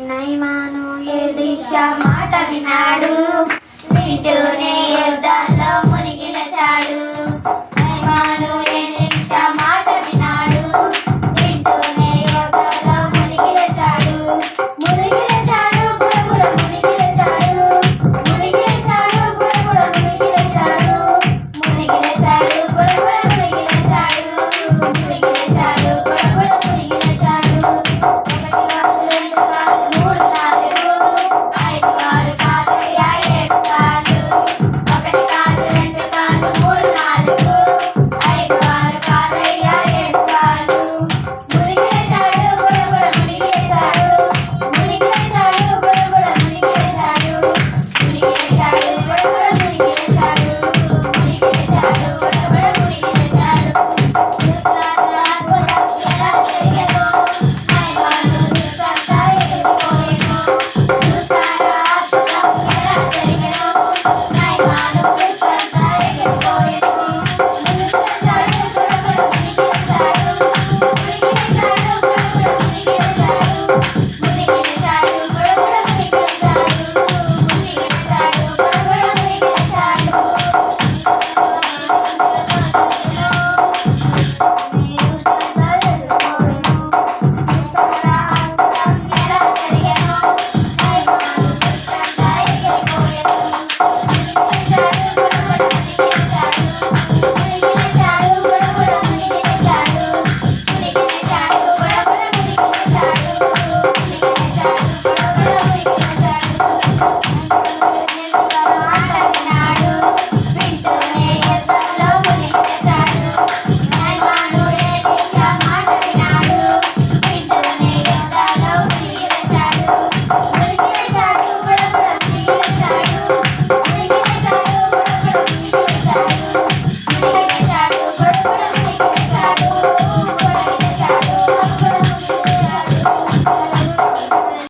నైమాను ఎలిష మాట వినాడు వింటూనే యుద్ధంలో మునిగి నచాడు నైమాను ఎలిష మాట వినాడు వింటూనే యుద్ధంలో మునిగి నచాడు మునిగి నచాడు బుడబుడ మునిగి నచాడు మునిగి నచాడు బుడబుడ మునిగి నచాడు మునిగి నచాడు బుడబుడ మునిగి నచాడు మునిగి my God.